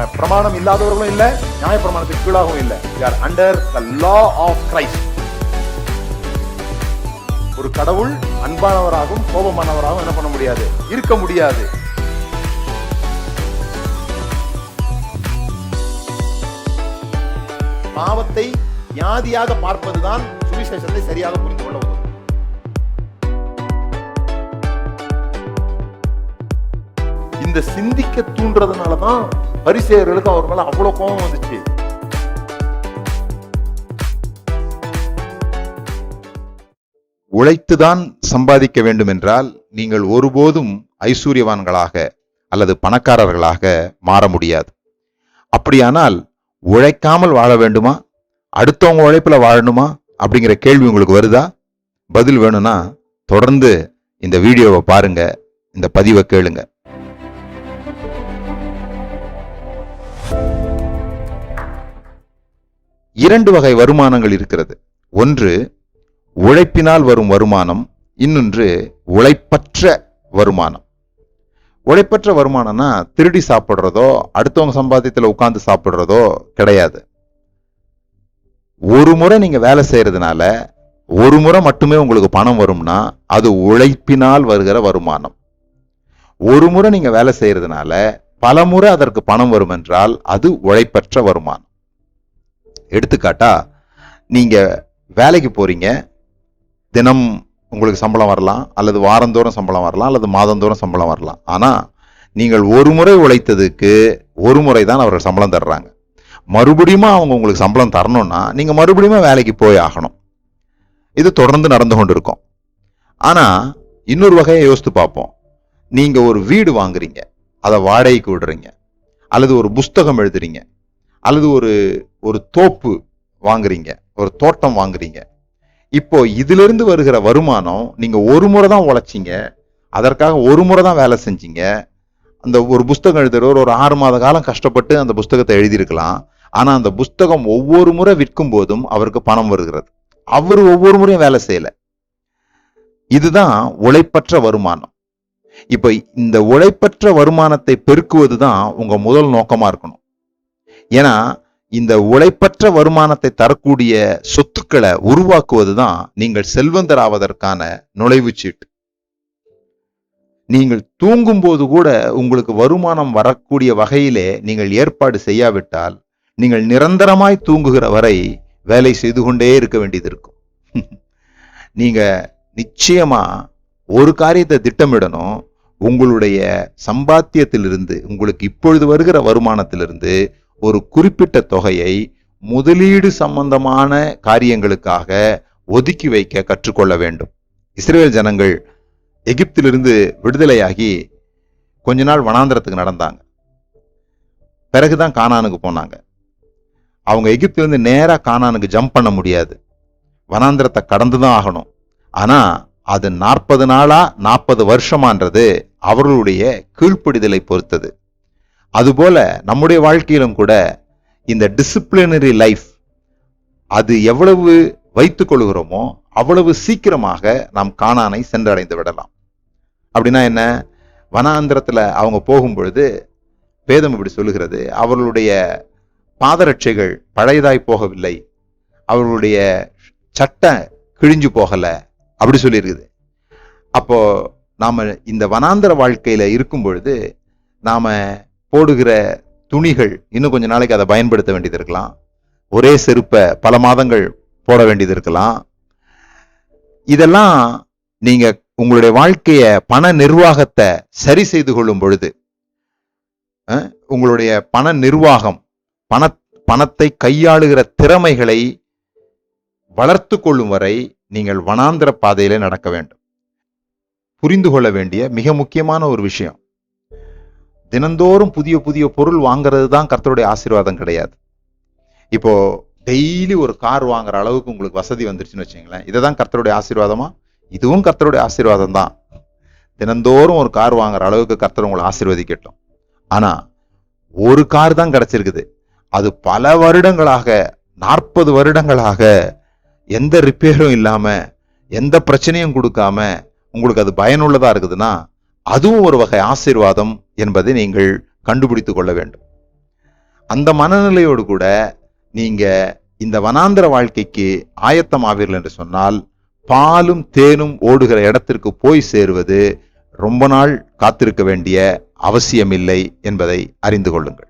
ம- பிரமாணம் இல்லாதவர்களும் இல்ல நியாய பிரமாணத்துக்கு கீழாகவும் இல்ல. Or under the law of Christ ஒரு கடவுள் அன்பானவராகவும் கோபமானவராகவும் என்ன பண்ண முடியாது? இருக்க முடியாது. பாவத்தை வியாதியாக பார்ப்பதுதான் சுவிசேஷத்தை சரியாக புரிந்து கொள்ள உதவும். இந்த சிந்திக்க தூண்டுறதுனாலதான் பரிசேயர்களுக்கு அவர் மேல அவ்வளவு கோபம் வந்துச்சு. உழைத்துதான் சம்பாதிக்க வேண்டும் என்றால் நீங்கள் ஒருபோதும் ஐஸ்வர்யவான்களாக அல்லது பணக்காரர்களாக மாற முடியாது. அப்படியானால் உழைக்காமல் வாழ வேண்டுமா? அடுத்தவங்க உழைப்புல வாழணுமா? அப்படிங்கிற கேள்வி உங்களுக்கு வருதா? பதில் வேணும்னா தொடர்ந்து இந்த வீடியோவை பாருங்க இந்த பதிவை கேளுங்க. இரண்டு வகை வருமானங்கள் இருக்கிறது. ஒன்று உழைப்பினால் வரும் வருமானம். இன்னொன்று உழைப்பற்ற வருமானம். உழைப்பற்ற வருமானம்னா திருடி சாப்பிடுறதோ அடுத்தவங்க சம்பாத்தியத்தில் உட்காந்து சாப்பிட்றதோ கிடையாது. ஒரு முறை நீங்கள் வேலை செய்கிறதுனால ஒரு முறை மட்டுமே உங்களுக்கு பணம் வரும்னா அது உழைப்பினால் வருகிற வருமானம். ஒரு முறை நீங்கள் வேலை செய்கிறதுனால பல முறை அதற்கு பணம் வரும் என்றால் அது உழைப்பற்ற வருமானம். எடுத்துக்காட்டா நீங்கள் வேலைக்கு போகிறீங்க தினம் உங்களுக்கு சம்பளம் வரலாம் அல்லது வாரந்தோறும் சம்பளம் வரலாம் அல்லது மாதந்தோறும் சம்பளம் வரலாம். ஆனால் நீங்கள் ஒரு முறை உழைத்ததுக்கு ஒரு முறை தான் அவர்கள் சம்பளம் தர்றாங்க. மறுபடியும் அவங்க உங்களுக்கு சம்பளம் தரணும்னா நீங்கள் மறுபடியும் வேலைக்கு போய் ஆகணும். இது தொடர்ந்து நடந்து கொண்டு இருக்கும் ஆனால் இன்னொரு வகையை யோசித்து பார்ப்போம். நீங்கள் ஒரு வீடு வாங்குறீங்க அதை வாடகைக்கு விடுறீங்க அல்லது ஒரு புஸ்தகம் எழுதுறீங்க அல்லது ஒரு ஒரு தோப்பு வாங்குறீங்க ஒரு தோட்டம் வாங்குறீங்க. இப்போ இதிலிருந்து வருகிற வருமானம் நீங்க ஒரு முறை தான் உழைச்சிங்க அதற்காக ஒரு முறை தான் வேலை செஞ்சீங்க. அந்த ஒரு புஸ்தகம் எழுதுறவர் ஒரு ஆறு மாத காலம் கஷ்டப்பட்டு அந்த புஸ்தகத்தை எழுதியிருக்கலாம். ஆனா அந்த புஸ்தகம் ஒவ்வொரு முறை விற்கும் போதும் அவருக்கு பணம் வருகிறது. அவர் ஒவ்வொரு முறையும் வேலை செய்யல. இதுதான் உழைப்பற்ற வருமானம். இப்ப இந்த உழைப்பற்ற வருமானத்தை பெருக்குவது தான் உங்க முதல் நோக்கமா இருக்கணும். ஏன்னா இந்த உழைப்பற்ற வருமானத்தை தரக்கூடிய சொத்துக்களை உருவாக்குவது தான் நீங்கள் செல்வந்தராவதற்கான நுழைவுச் சீட்டு. நீங்கள் தூங்கும்போது கூட உங்களுக்கு வருமானம் வரக்கூடிய வகையிலே நீங்கள் ஏற்பாடு செய்யாவிட்டால் நீங்கள் நிரந்தரமாய் தூங்குகிற வரை வேலை செய்து கொண்டே இருக்க வேண்டியது இருக்கும். நீங்க நிச்சயமா ஒரு காரியத்தை திட்டமிடணும். உங்களுடைய சம்பாத்தியத்திலிருந்து உங்களுக்கு இப்பொழுது வருகிற வருமானத்திலிருந்து ஒரு குறிப்பிட்ட தொகையை முதலீடு சம்பந்தமான காரியங்களுக்காக ஒதுக்கி வைக்க கற்றுக்கொள்ள வேண்டும். இஸ்ரேல் ஜனங்கள் எகிப்திலிருந்து விடுதலையாகி கொஞ்ச நாள் வனாந்திரத்துக்கு நடந்தாங்க. பிறகுதான் கானானுக்கு போனாங்க. அவங்க எகிப்திலிருந்து நேரா கானானுக்கு ஜம்ப் பண்ண முடியாது. வனாந்திரத்தை கடந்து தான் ஆகணும். ஆனா அது நாற்பது நாளா நாற்பது வருஷமான்றது அவர்களுடைய கீழ்ப்படிதலை பொறுத்தது. அதுபோல நம்முடைய வாழ்க்கையிலும் கூட இந்த டிசிப்ளினரி லைஃப் அது எவ்வளவு வைத்துக் கொள்கிறோமோ அவ்வளவு சீக்கிரமாக நாம் காணானை சென்றடைந்து விடலாம். அப்படின்னா என்ன? வனாந்திரத்தில் அவங்க போகும்பொழுது வேதம் இப்படி சொல்லுகிறது அவர்களுடைய பாதரட்சைகள் பழையதாய் போகவில்லை அவர்களுடைய சட்டை கிழிஞ்சு போகலை அப்படி சொல்லியிருக்குது. அப்போ நாம் இந்த வனாந்திர வாழ்க்கையில் இருக்கும் பொழுது நாம் போடுகிற துணிகள் இன்னும் கொஞ்ச நாளைக்கு அதை பயன்படுத்த வேண்டியது இருக்கலாம். ஒரே செருப்பை பல மாதங்கள் போட வேண்டியது இருக்கலாம். இதெல்லாம் நீங்க உங்களுடைய வாழ்க்கைய பண நிர்வாகத்தை சரி செய்து கொள்ளும் பொழுது உங்களுடைய பண நிர்வாகம் பண பணத்தை கையாளுகிற திறமைகளை வளர்த்து கொள்ளும் வரை நீங்கள் வனாந்திர பாதையிலே நடக்க வேண்டும். புரிந்து கொள்ள வேண்டிய மிக முக்கியமான ஒரு விஷயம். தினந்தோறும் புதிய புதிய பொருள் வாங்குறது தான் கர்த்தருடைய ஆசீர்வாதம் கிடையாது. இப்போ டெய்லி ஒரு கார் வாங்குற அளவுக்கு உங்களுக்கு வசதி வந்துருச்சுன்னு வச்சுங்களேன் இதை தான் கர்த்தருடைய ஆசீர்வாதமா? இதுவும் கர்த்தருடைய ஆசீர்வாதம் தான். தினந்தோறும் ஒரு கார் வாங்குற அளவுக்கு கர்த்தர் உங்களை ஆசீர்வதிக்கட்டும். ஆனா ஒரு கார் தான் கிடைச்சிருக்குது. அது பல வருடங்களாக நாற்பது வருடங்களாக எந்த ரிப்பேரும் இல்லாம எந்த பிரச்சனையும் கொடுக்காம உங்களுக்கு அது பயனுள்ளதா இருக்குதுன்னா அதுவும் ஒரு வகை ஆசீர்வாதம் என்பதை நீங்கள் கண்டுபிடித்து கொள்ள வேண்டும். அந்த மனநிலையோடு கூட நீங்க இந்த வனாந்திர வாழ்க்கைக்கு ஆயத்தமாவீர்கள் என்று சொன்னால் பாலும் தேனும் ஓடுகிற இடத்திற்கு போய் சேருவது ரொம்ப நாள் காத்திருக்க வேண்டிய அவசியமில்லை என்பதை அறிந்து கொள்ளுங்கள்.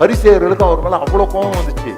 பரிசேயர்களுக்கு அவர் மேலே அவ்வளோ கோபம் வந்துச்சு.